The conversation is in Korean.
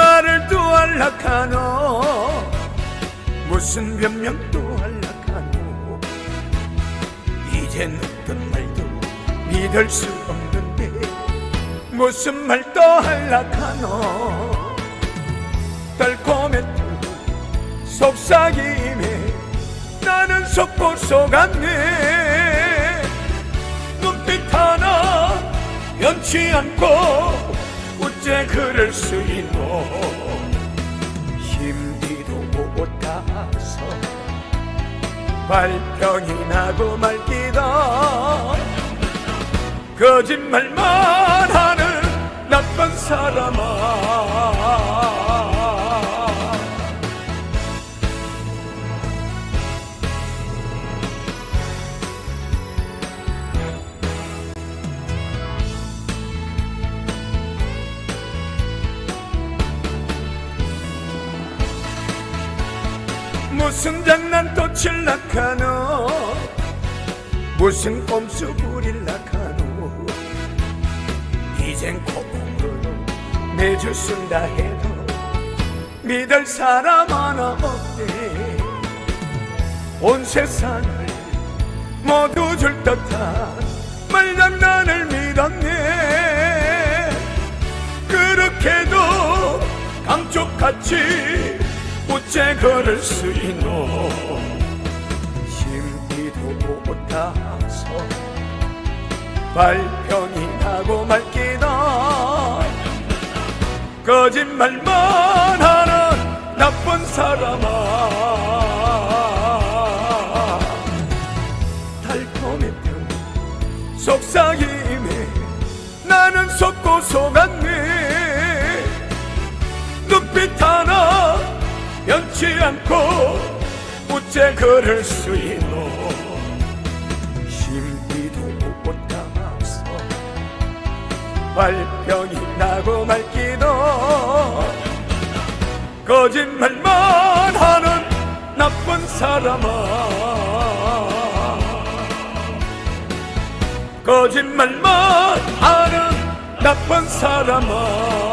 나를 또 안락하노? 무슨 변명도 안락하노? 이젠 어떤 말도 믿을 수 없는데 무슨 말도 안락하노? 달콤했던 속삭임에 나는 속고 속았네. 눈빛 하나 변치 않고 어째 그럴 수 있노? 힘기도 못 타서 발병이 나고 말기다 거짓말만 하는 나쁜 사람아 무슨 장난 또 칠락하노? 무슨 꼼수 부릴락하노? 이젠 콧구멍으로 매주 쓴다 해도 믿을 사람 하나 없대 온 세상을 모두 줄 듯한 말장난을 믿었네. 그렇게도 감쪽같이 어째 그럴 수 있노? 심기도 못 타서 발병이 나고 말기다 거짓말만 하는 나쁜 사람아. 달콤했던 속삭임에 나는 속고 속았네 눈빛 하나 변치 않고 어째 그럴 수 있노? 심기도 못 타서 발병이 나고 말기도 거짓말만 하는 나쁜 사람아. 거짓말만 하는 나쁜 사람아